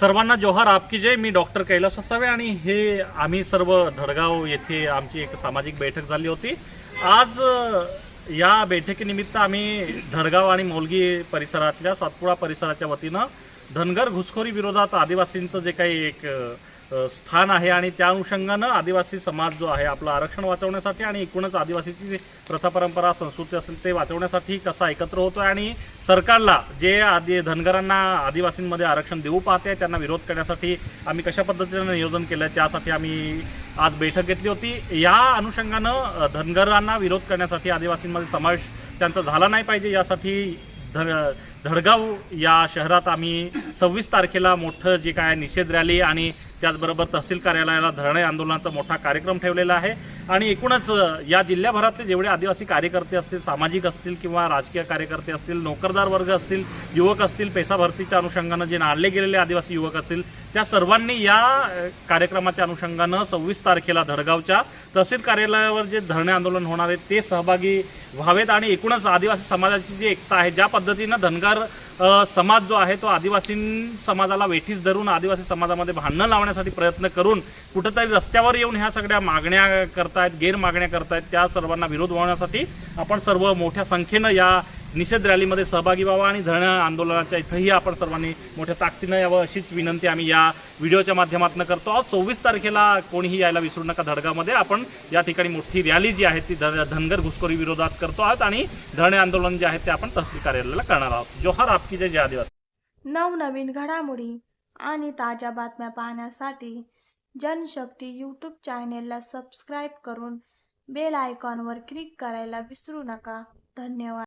सर्वांना जोहार आपकी जय. मी डॉक्टर कैलास असावे आणि हे आम्ही सर्व धडगाव येथे आमची एक सामाजिक बैठक झाली होती. आज या बैठकीनिमित्त आम्ही धडगाव आणि मोलगी परिसरातल्या सातपुडा परिसराच्या वतीनं धनगर घुसखोरी विरोधात आदिवासींचं जे काही एक स्थान आहे आणि त्या अनुषंगानं आदिवासी समाज जो आहे आपलं आरक्षण वाचवण्यासाठी आणि एकूणच आदिवासीची जी प्रथा परंपरा संस्कृती असेल ते वाचवण्यासाठी कसा एकत्र होतो आणि सरकारला जे आदि धनगरांना आदिवासींमध्ये आरक्षण देऊ पाहते त्यांना विरोध करण्यासाठी आम्ही कशा पद्धतीनं नियोजन केलं त्यासाठी आम्ही आज बैठक घेतली होती. या अनुषंगानं धनगरांना विरोध करण्यासाठी आदिवासींमध्ये समावेश त्यांचा झाला नाही पाहिजे यासाठी धड धडगाव या शहरात आम्ही सव्वीस तारखेला मोठं जे काय निषेध रॅली आणि त्याचबरोबर तहसील कार्यालयाला धरणे आंदोलनाचा मोठा कार्यक्रम ठेवलेला आहे. आणि एकूणच या जिल्ह्याभरातले जेवढे आदिवासी कार्यकर्ते असतील सामाजिक असतील किंवा राजकीय कार्यकर्ते असतील नोकरदार वर्ग असतील युवक असतील पेसा भरतीच्या अनुषंगानं जे नाडले गेलेले आदिवासी युवक असतील त्या सर्वांनी या कार्यक्रमाच्या अनुषंगानं सव्वीस तारखेला धडगावच्या तहसील कार्यालयावर जे धरणे आंदोलन होणार आहे ते सहभागी व्हावेत आणि एकूणच आदिवासी समाजाची जी एकता आहे ज्या पद्धतीनं धनगर समाज जो आहे तो आदिवासी समाजाला वेठीस धरून आदिवासी समाजामध्ये भांडणं लावण्यासाठी प्रयत्न करून कुठंतरी रस्त्यावर येऊन ह्या सगळ्या मागण्या करतायत गैरमागण्या करतायत त्या सर्वांना विरोध होण्यासाठी आपण सर्व मोठ्या संख्येनं या निषेध रॅलीमध्ये सहभागी व्हावा आणि धरणं आंदोलनाच्या इथंही आपण सर्वांनी मोठ्या ताकदीनं यावं अशीच विनंती आम्ही या व्हिडिओच्या माध्यमातून करतो. आहोत चोवीस तारखेला कोणीही यायला विसरू नका धडगामध्ये. आपण या ठिकाणी मोठी रॅली जी आहे ती धनगर घुसखोरी विरोधात करतो आहोत आणि धरणे आंदोलन जे आहे ते आपण तहसील कार्यालयाला करणार आहोत. जोहर आपकी जय जय दिवस नवनवीन घडामोडी आणि ताज्या बातम्या पाहण्यासाठी जनशक्ती यूट्यूब चॅनेलला सबस्क्राईब करून बेल आयकॉनवर क्लिक करायला विसरू नका. धन्यवाद.